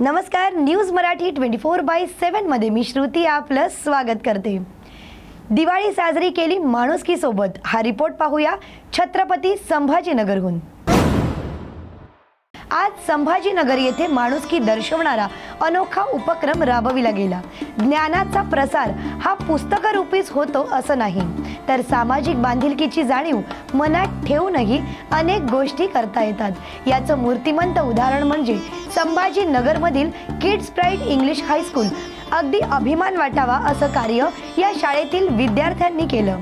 नमस्कार news Marathi twenty four by सेवनमध्ये मी श्रुती आपलं स्वागत करते. दिवाळी साजरी केली माणुसकी सोबत हा रिपोर्ट पाहूया छत्रपती संभाजीनगरहून. आज संभाजीनगर येथे माणुसकी दर्शवणारा अनोखा उपक्रम राबविला गेला. ज्ञानाचा प्रसार हा पुस्तकरूपीच होतो असं नाही. तर सामाजिक बांधिलकीची जाणीव मनात ठेवूनही अनेक गोष्टी करता येतात. याचं मूर्तिमंत उदाहरण म्हणजे संभाजीनगरमधील kids pride English high school अगदी अभिमान वाटावा असं कार्य या शाळेतील विद्यार्थ्यांनी केलं.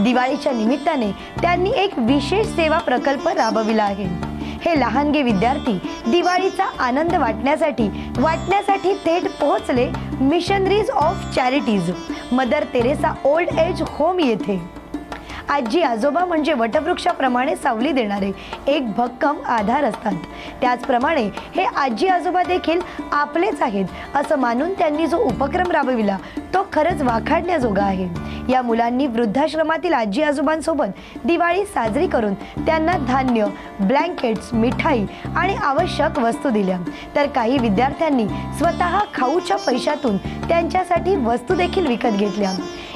दिवाळीच्या निमित्ताने त्यांनी एक विशेष सेवा प्रकल्प राबविला आहे. हे लहानगे विद्यार्थी दिवाळीचा आनंद वाटण्यासाठी वाटण्यासाठी थेट पोहोचले missionaries of charities mother Teresa old age home येथे. आजी आजोबा म्हणजे वटवृक्षाप्रमाणे सावली देणारे एक भक्कम आधार असतात. त्याचप्रमाणे हे आजी आजोबा देखील आपलेच आहेत असं मानून त्यांनी जो उपक्रम राबविला तो खरंच वाखाडण्याजोगा आहे. या मुलांनी वृद्धाश्रमातील आजी आजोबांसोबत दिवाळी साजरी करून त्यांना धान्य ब्लँकेट्स मिठाई आणि आवश्यक वस्तू दिल्या. तर काही विद्यार्थ्यांनी स्वतः खाऊच्या पैशातून त्यांच्यासाठी वस्तू देखील विकत घेतल्या.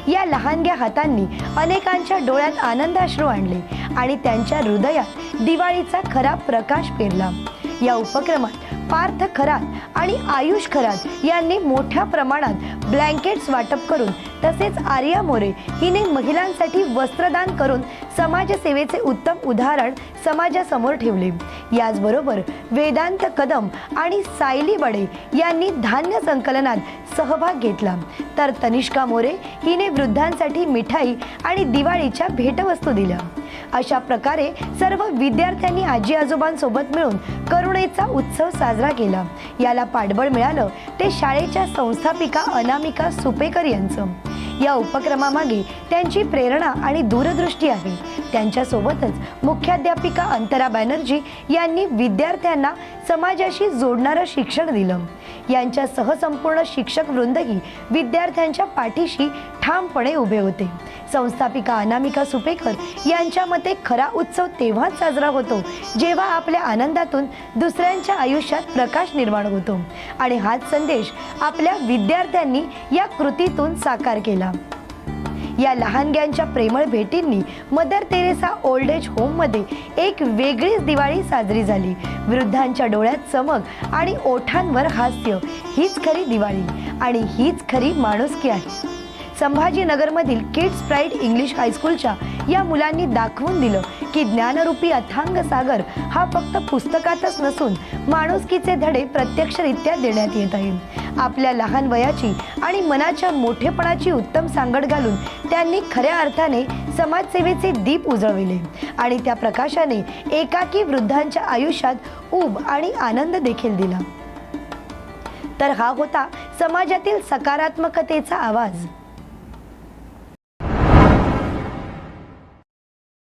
या लहानग्या हातांनी अनेकांच्या डोळ्यात आनंदाश्रू आणले आणि त्यांच्या हृदयात दिवाळीचा खरा प्रकाश पेरला. या उपक्रमात पार्थ खरात आणि आयुष खरात यांनी मोठ्या प्रमाणात ब्लँकेट्स वाटप करून तसेच आर्या मोरे हिने महिलांसाठी वस्त्रदान करून समाजसेवेचे उत्तम उदाहरण समाजासमोर ठेवले. याचबरोबर वेदांत कदम आणि सायली बडे यांनी धान्य संकलनात सहभाग घेतला. तर तनिष्का मोरे हिने वृद्धांसाठी मिठाई आणि दिवाळीच्या भेटवस्तू दिल्या. अशा प्रकारे सर्व विद्यार्थ्यांनी आजी आजोबांसोबत मिळून करुणेचा उत्सव साजरा केला. याला पाठबळ मिळालं ते शाळेच्या संस्थापिका अनामिका सुपेकर यांचं. या उपक्रमामागे त्यांची प्रेरणा आणि दूरदृष्टी आहे. त्यांच्यासोबतच मुख्याध्यापिका अंतरा बॅनर्जी यांनी विद्यार्थ्यांना समाजाशी जोडणारं शिक्षण दिलं. यांच्या सहसंपूर्ण शिक्षक वृंदही विद्यार्थ्यांच्या पाठीशी ठामपणे उभे होते. संस्थापिका अनामिका सुपेकर यांच्या मते खरा उत्सव तेव्हाच साजरा होतो जेव्हा आपल्या आनंदातून दुसऱ्यांच्या आयुष्यात प्रकाश निर्माण होतो. आणि हाच संदेश आपल्या विद्यार्थ्यांनी या कृतीतून साकार केला. या लहानग्यांच्या प्रेमळ भेटींनी मदर तेरेसा ओल्ड एज होममध्ये एक वेगळीच दिवाळी साजरी झाली. वृद्धांच्या डोळ्यात चमक आणि ओठांवर हास्य हीच खरी दिवाळी आणि हीच खरी माणुसकी आहे. संभाजीनगरमधील किड्स प्राईड इंग्लिश हायस्कूलच्या या मुलांनी दाखवून दिलं की ज्ञानरूपी अथांग सागर हा फक्त पुस्तकातच नसून माणुसकीचे धडे प्रत्यक्षरित्या देण्यात येत आहेत. आपल्या लहान वयाची आणि मनाच्या मोठेपणाची उत्तम सांगड घालून त्यांनी खऱ्या अर्थाने समाजसेवेचे दीप उजळविले आणि त्या प्रकाशाने एकाकी वृद्धांच्या आयुष्यात ऊब आणि आनंद देखील दिला. तर हा होता समाजातील सकारात्मकतेचा आवाज.